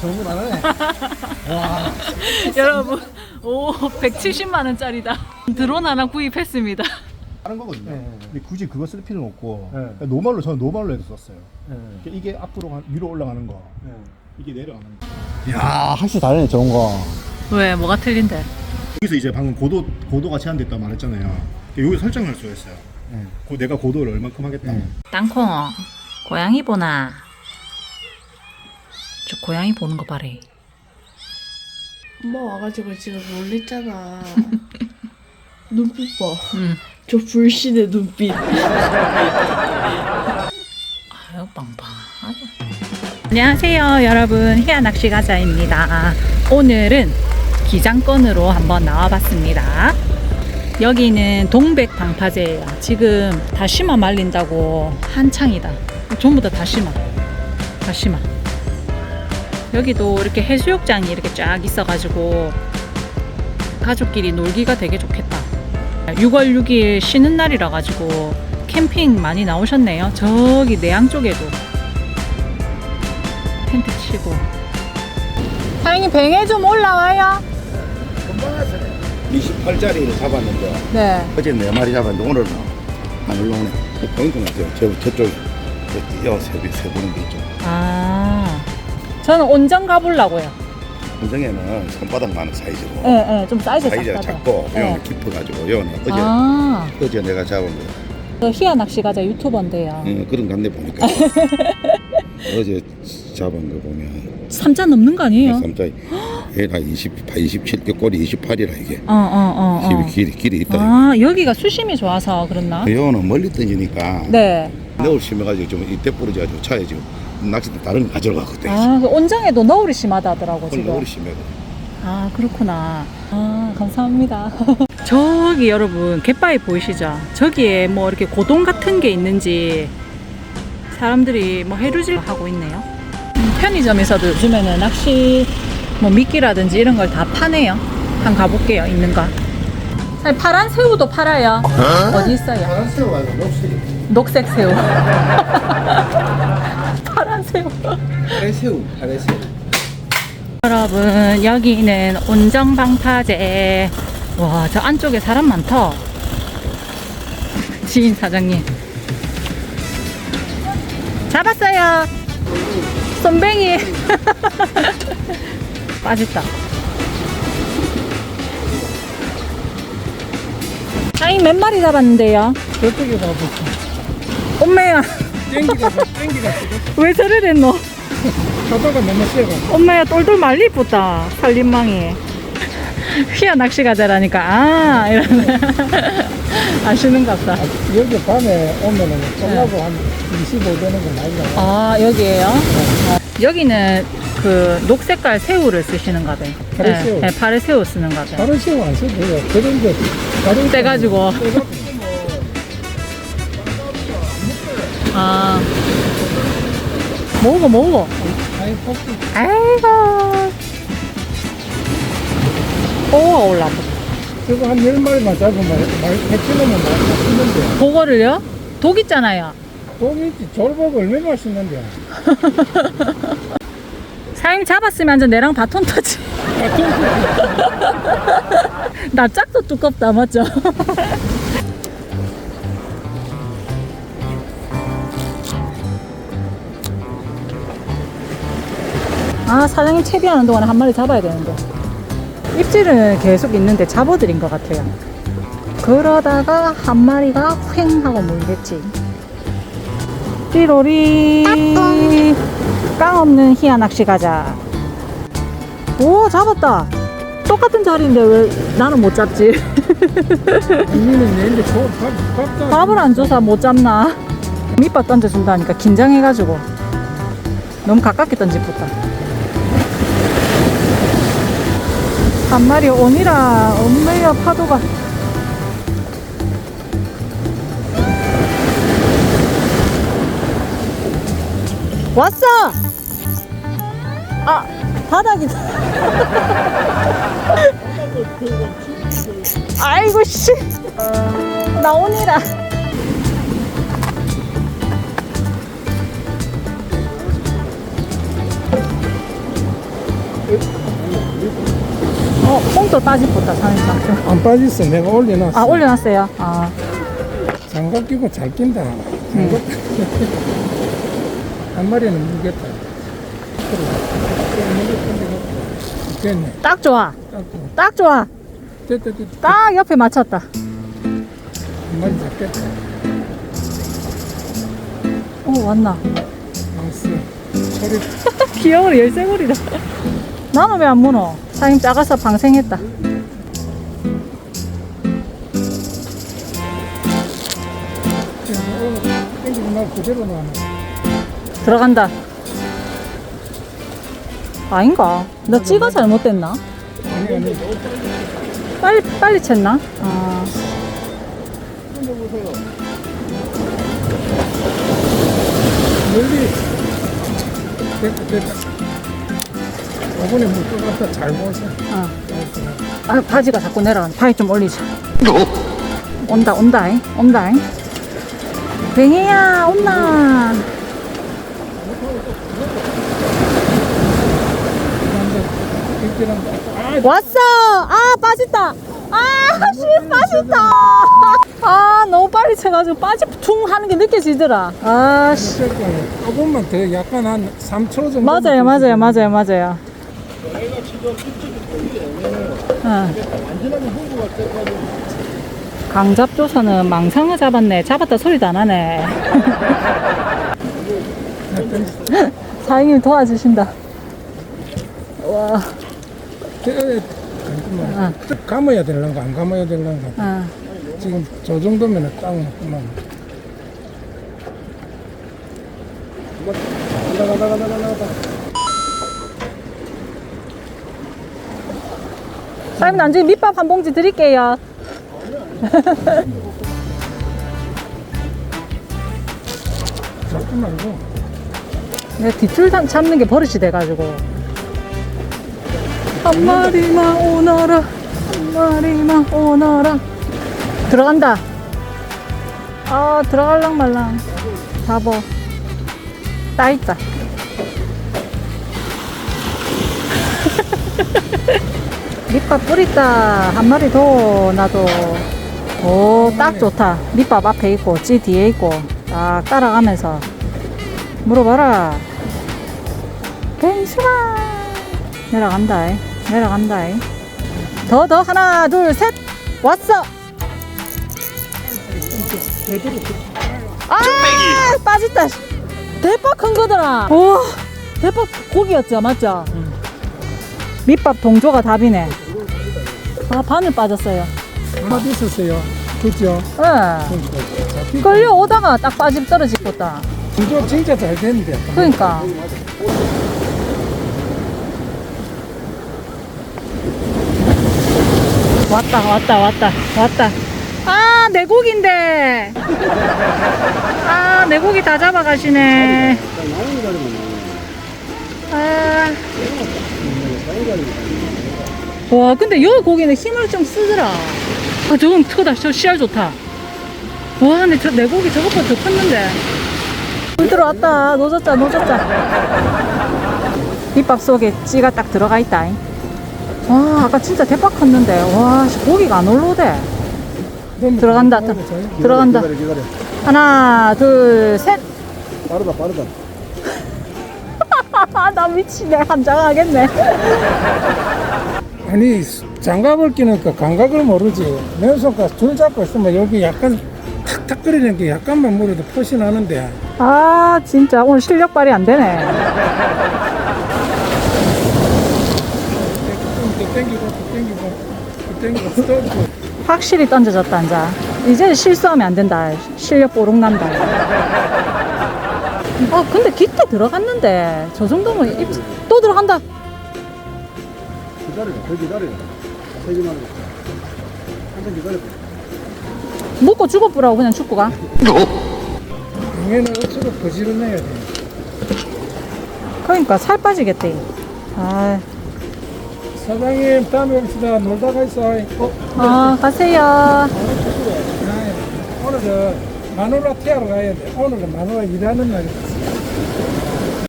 거 많네. 와. 여러분, 오, 170만 원짜리다. 드론 하나 구입했습니다. 다른 거거든요. 네. 근데 굳이 그거 쓸 필요는 없고 네. 그러니까 노말로 저는 노말로 해서 썼어요. 네. 이게 앞으로 가- 위로 올라가는 거, 네. 이게 내려가는 거. 야, 확실히 다르네 좋은 거. 왜, 뭐가 틀린데? 여기서 이제 방금 고도 고도가 제한됐다 말했잖아요. 여기 설정할 수가 있어요. 네. 고- 내가 고도를 얼만큼 하겠다. 네. 땅콩어, 고양이 보나? 저 고양이 보는 거 봐래. 엄마 와가지고 지금 놀랬잖아. 눈빛 봐. 응. 저 불신의 눈빛. 아유, 빵빵하다. 안녕하세요, 여러분. 희야 낚시 가자입니다. 오늘은 기장권으로 한번 나와봤습니다. 여기는 동백 방파제예요. 지금 다시마 말린다고 한창이다. 전부 다 다시마. 다시마. 여기도 이렇게 해수욕장이 이렇게 쫙 있어가지고 가족끼리 놀기가 되게 좋겠다. 6월 6일 쉬는 날이라 가지고 캠핑 많이 나오셨네요. 저기 내양 쪽에도 텐트 치고. 사장님 뱅에 좀 올라와요. 28짜리를 잡았는데 네. 어제 네 마리 잡았는데 오늘은 안 올라오네. 보니까 같아요. 저 저쪽 여세세 세 보는 게 있죠. 아, 저는 온전 가보려고요. 현정에는 손바닥 많은 사이즈고 예, 예, 좀 사이즈 사이즈가 작다. 작고 예. 깊어가지고 여는 어제 아, 어제 내가 잡은 거 저 희야 낚시 가자 유튜버인데요. 음, 그런 간데 보니까 어제 잡은 거 보면 3자 넘는 거 아니에요? 쌈짜리 얘가 28, 27, 꼬리 28이라 이게 어, 어, 어. 어. 길이 길이 길이 있다. 아, 여기가 수심이 좋아서 그렇나? 여는 멀리 던지니까 네. 너울 심해가지고 좀 이때 부러져가지고 차에 지금 낚싯대 다른 거 가져가 거든. 아, 그 온장에도 너울이 심하다 하더라고, 지금. 너울이 심해고. 아, 그렇구나. 아, 감사합니다. 저기 여러분, 갯바위 보이시죠? 저기에 뭐 이렇게 고동 같은 게 있는지 사람들이 뭐 해루질 하고 있네요. 음, 편의점에서도 요즘에는 낚시 뭐 미끼라든지 이런 걸 다 파네요. 한번 가볼게요, 있는가. 아니, 파란 새우도 팔아요. 어디 있어요? 파란 새우 말고 녹색. 녹색 새우. 새우. 파래 새우, 파래 새우. 여러분 여기는 온정방파제. 와 저 안쪽에 사람 많다. 지인 사장님. 잡았어요. 손뱅이 빠졌다. 사장님 몇 마리 잡았는데요? 저쪽에 가보자. 엄마야 땡기가, 땡기가 지금 왜 저래 됐노 가다가 너무 세가. 엄마야 똘똘 말리 이쁘다 살림망이 휘어 낚시 가자라니까. 아 이러네. 아시는갑다. 여기 밤에 오면은 끝나고 한 25 되는 거 많이 나와. 아 여기에요? 어, 여기는 그 녹색깔 새우를 쓰시는가 봐요. 파래 새우. 네, 파래 새우 쓰는가 봐요. 다른 새우 안 써도 돼요. 그런 게 다른 떼가지고 아. 먹어 먹어. 아이고. 오가 올라 저거 한 10마리만 잡으면 말 100kg면 맛있는데. 그거를요? 독 있잖아요. 독이 졸복 얼마나 맛있는데. 사장님 잡았으면 완전 내랑 바톤 터지. 나 짝도 두껍다, 맞죠? 아, 사장님 채비하는 동안에 한 마리 잡아야 되는데. 입질은 계속 있는데 잡아드린 것 같아요. 그러다가 한 마리가 휑 하고 물겠지. 띠로리. 깡 없는 희야 낚시 가자. 오, 잡았다. 똑같은 자리인데 왜 나는 못 잡지? 내는데 밥, 밥을 안 줘서 못 잡나? 밑밥 던져준다니까 긴장해가지고 너무 가깝게 던집었다. 한 마리 오니라 엄매야 파도가. 왔어! 아 바닥이 아이고 씨. 나오니라 어, 뽕도 빠지겠다, 사장님. 안 빠졌어. 내가 올려놨어. 아, 올려놨어요. 아, 장갑 끼고 잘 낀다. 장갑. 한 마리는 무겠다. 됐네. 딱 좋아. 딱딱 좋아. 됐다, 됐다. 딱 옆에 맞췄다. 한 마리 잡겠다. 어, 왔나? 소리 귀여워, 열쇠고리다. 나는 왜 안 무너? 사장님 작아서 방생했다. 들어간다. 아닌가? 나 찌가 잘못됐나? 빨리, 빨리 챘나? 아, 멀리. 됐다, 됐다. 저번에 물것 같다. 잘 보세요. 어. 아, 바지가 자꾸 내려간다. 바위 좀 올리자. 온다, 온다 잉. 온다 잉. 뱅이야, 온나. 왔어! 아, 빠졌다! 아, 씨, 빠졌다! 아, 너무 빨리 쳐가지고 빠지 퉁 하는 게 느껴지더라. 아, 씨. 조금만 더 약간 한 3초 정도. 맞아요, 맞아요, 맞아요, 맞아요. 어. 강잡조사는 망상어 잡았네. 잡았다 소리도 안 하네. 사장님 도와주신다. 와, 잠깐만. 감아야 되는가 안 감아야 되는가. 어. 지금 저 정도면 딱 맞구만. 사장님 나중에 밑밥 한 봉지 드릴게요. 내가 뒷줄 잡- 잡는 게 버릇이 돼가지고. 한 마리만 오너라, 한 마리만 오너라. 들어간다. 아, 들어갈랑 말랑. 잡어. 따있다. 밑밥 뿌리다. 한 마리 더 놔도. 오, 딱 좋다. 밑밥 앞에 있고, 찌 뒤에 있고, 딱 따라가면서. 물어봐라. 뱅수라. 내려간다. 이. 내려간다. 이. 더, 더, 하나, 둘, 셋. 왔어. 아, 빠졌다. 씨. 대박 큰 거더라. 우와, 대박 고기였죠, 맞죠? 밑밥 동조가 답이네. 아, 바늘 빠졌어요. 하나 있었어요. 그죠? 예. 그러니까. 끌려오다가 딱 빠짐 떨어지겠다. 이거 진짜 잘 됐는데. 그러니까. 왔다, 왔다, 왔다, 왔다. 아, 내 고기인데. 아, 내 고기 다 잡아가시네. 아. 와, 근데 여 고기는 힘을 좀 쓰더라. 아, 저건 크다. 저 씨알 좋다. 와, 근데 저, 내 고기 저것보다 더 컸는데. 물 들어왔다. 노졌다, 노졌다. 밑밥 속에 찌가 딱 들어가 있다. 와, 아까 진짜 대박 컸는데. 와, 씨, 고기가 안 올라오대. 들어간다. 들- 들어간다. 기다려 기다려 하나, 둘, 셋. 빠르다 빠르다 아, 나 미치네. 한장하겠네. 아니 장갑을 끼니까 감각을 모르지. 맨손가락 줄 잡고 있으면 여기 약간 탁탁 거리는 게 약간만 물어도 표시 나는데. 아, 진짜 오늘 실력 발휘 안 되네. 또 땡기고 또 땡기고 또 땡기고 또 또. 확실히 던져졌다, 이제. 이제 실수하면 안 된다. 실력 뽀록 난다. 아, 근데 기대 들어갔는데. 저 정도면 입, 또 들어간다. 기다려 더 기다려 세기만 한번 기다려 묶고 죽어보라고 그냥 죽고 가. 얘는 억수로 부지런해야 돼. 그러니까 살 빠지겠대. 아, 사장님 다음에 옵시다. 놀다가 있어. 어? 아 가세요. 오늘은 마누라 태하러 가야 돼. 오늘은 마누라 일하는 날이다.